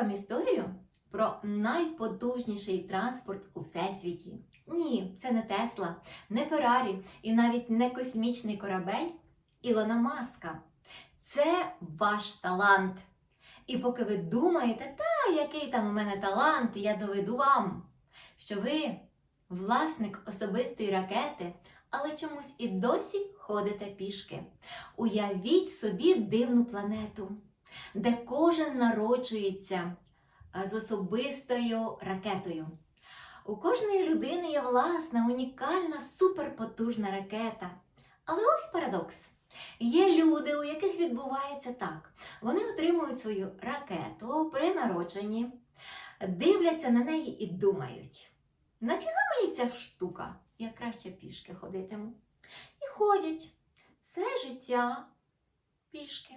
вам історію про найпотужніший транспорт у всесвіті. Ні, це не Тесла, не Феррарі і навіть не космічний корабель Ілона Маска. Це ваш талант. І поки ви думаєте, та який там у мене талант, я доведу вам, що ви власник особистої ракети, але чомусь і досі ходите пішки. Уявіть собі дивну планету, де кожен народжується з особистою ракетою. У кожної людини є власна, унікальна, суперпотужна ракета. Але ось парадокс. Є люди, у яких відбувається так. Вони отримують свою ракету при народженні, дивляться на неї і думають: нафіга мені ця штука? Я краще пішки ходитиму. І ходять все життя пішки,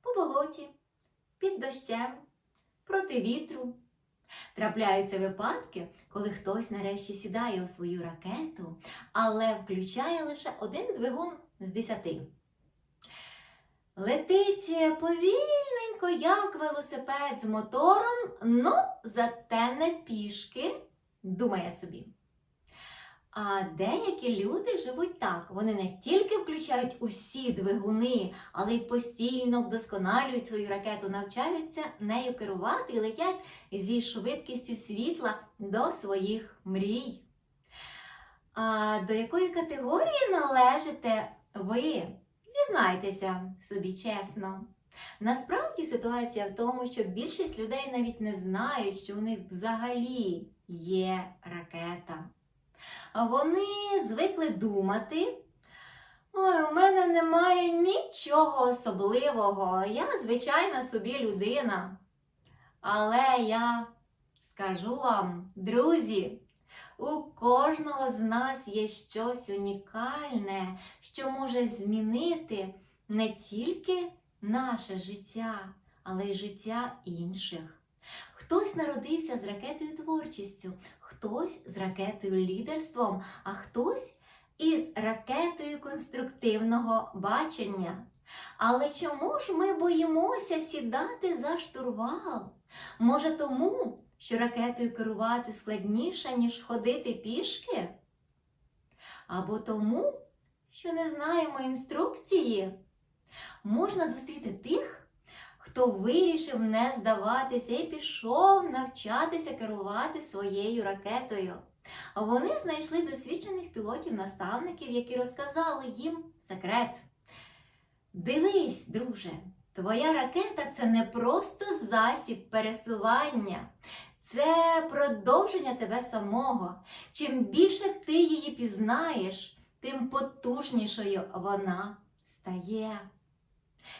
по болоті, під дощем, проти вітру. Трапляються випадки, коли хтось нарешті сідає у свою ракету, але включає лише один двигун з десяти. Летить повільненько, як велосипед з мотором, ну, зате не пішки, думає собі. А деякі люди живуть так. Вони не тільки включають усі двигуни, але й постійно вдосконалюють свою ракету, навчаються нею керувати і летять зі швидкістю світла до своїх мрій. А до якої категорії належите ви? Зізнайтеся собі чесно. Насправді ситуація в тому, що більшість людей навіть не знають, що у них взагалі є ракета. Вони звикли думати. Ой, у мене немає нічого особливого. Я звичайна собі людина. Але я скажу вам, друзі, у кожного з нас є щось унікальне, що може змінити не тільки наше життя, але й життя інших. Хтось народився з ракетою творчістю, хтось з ракетою лідерством, а хтось із ракетою конструктивного бачення. Але чому ж ми боїмося сідати за штурвал? Може, тому, що ракетою керувати складніше, ніж ходити пішки? Або тому, що не знаємо інструкції? Можна зустріти тих, хто вирішив не здаватися і пішов навчатися керувати своєю ракетою. Вони знайшли досвідчених пілотів-наставників, які розказали їм секрет. Дивись, друже, твоя ракета це не просто засіб пересування, це продовження тебе самого. Чим більше ти її пізнаєш, тим потужнішою вона стає.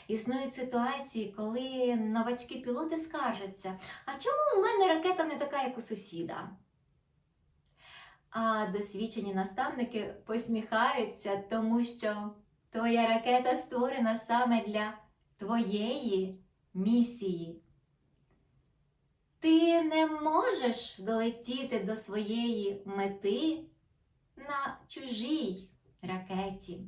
Існують ситуації, коли новачки пілоти скаржаться, а чому у мене ракета не така, як у сусіда? А досвідчені наставники посміхаються, тому що твоя ракета створена саме для твоєї місії. Ти не можеш долетіти до своєї мети на чужій ракеті.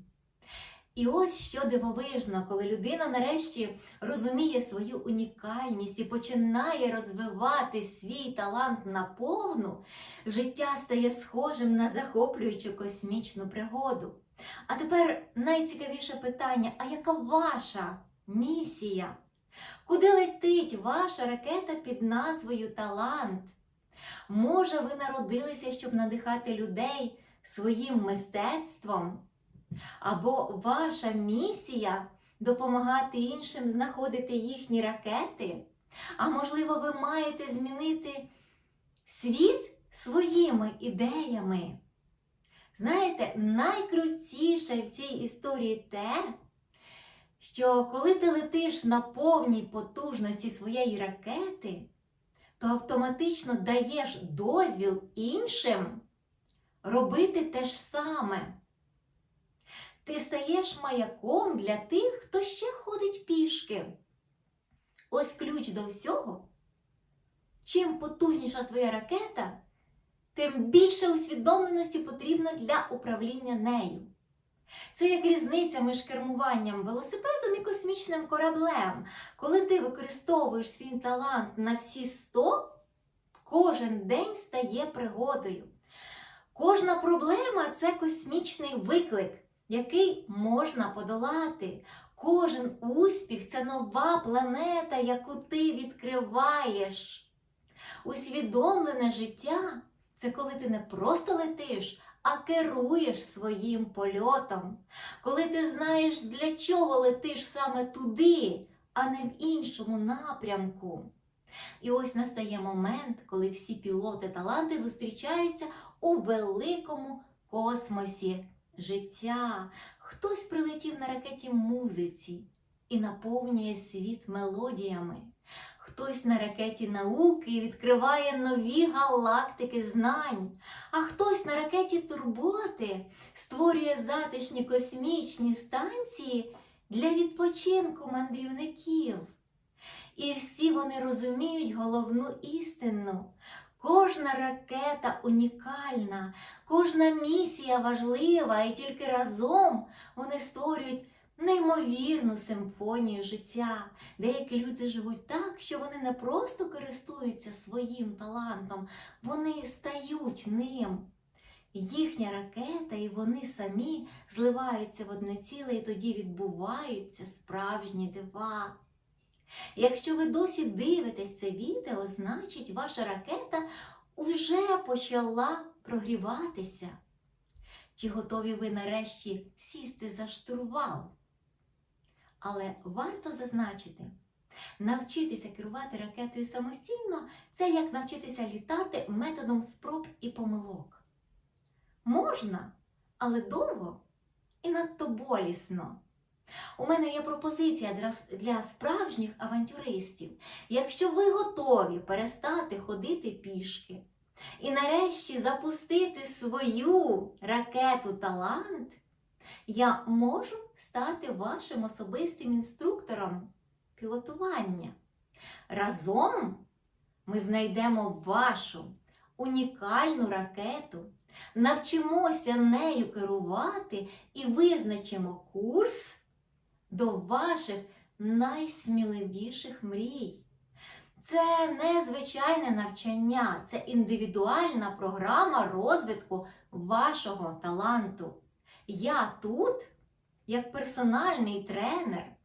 І ось що дивовижно, коли людина нарешті розуміє свою унікальність і починає розвивати свій талант наповну, життя стає схожим на захоплюючу космічну пригоду. А тепер найцікавіше питання: а яка ваша місія? Куди летить ваша ракета під назвою Талант? Може, ви народилися, щоб надихати людей своїм мистецтвом? Або ваша місія допомагати іншим знаходити їхні ракети? А можливо, ви маєте змінити світ своїми ідеями? Знаєте, найкрутіше в цій історії те, що коли ти летиш на повній потужності своєї ракети, то автоматично даєш дозвіл іншим робити те ж саме. Ти стаєш маяком для тих, хто ще ходить пішки. Ось ключ до всього. Чим потужніша твоя ракета, тим більше усвідомленості потрібно для управління нею. Це як різниця між кермуванням велосипедом і космічним кораблем. Коли ти використовуєш свій талант на всі 100, кожен день стає пригодою. Кожна проблема це космічний виклик, який можна подолати. Кожен успіх це нова планета, яку ти відкриваєш. Усвідомлене життя це коли ти не просто летиш, а керуєш своїм польотом. Коли ти знаєш, для чого летиш саме туди, а не в іншому напрямку. І ось настає момент, коли всі пілоти таланти зустрічаються у великому космосі життя. Хтось прилетів на ракеті музиці і наповнює світ мелодіями. Хтось на ракеті науки і відкриває нові галактики знань, а хтось на ракеті турботи створює затишні космічні станції для відпочинку мандрівників. І всі вони розуміють головну істину. Кожна ракета унікальна, кожна місія важлива, і тільки разом вони створюють неймовірну симфонію життя. Деякі люди живуть так, що вони не просто користуються своїм талантом, вони стають ним. Їхня ракета і вони самі зливаються в одне ціле, і тоді відбуваються справжні дива. Якщо ви досі дивитесь це відео, значить ваша ракета вже почала прогріватися. Чи готові ви нарешті сісти за штурвал? Але варто зазначити, навчитися керувати ракетою самостійно це як навчитися літати методом спроб і помилок. Можна, але довго і надто болісно. У мене є пропозиція для, справжніх авантюристів. Якщо ви готові перестати ходити пішки і нарешті запустити свою ракету талант, я можу стати вашим особистим інструктором пілотування. Разом ми знайдемо вашу унікальну ракету, навчимося нею керувати і визначимо курс до ваших найсміливіших мрій. Це не звичайне навчання, це індивідуальна програма розвитку вашого таланту. Я тут, як персональний тренер,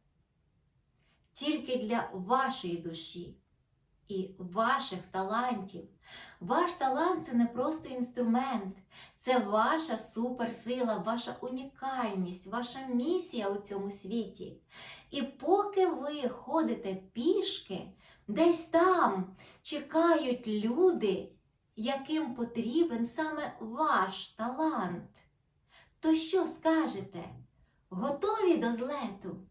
тільки для вашої душі і ваших талантів. Ваш талант це не просто інструмент, це ваша суперсила, ваша унікальність, ваша місія у цьому світі. І поки ви ходите пішки, десь там чекають люди, яким потрібен саме ваш талант. То що скажете? Готові до злету?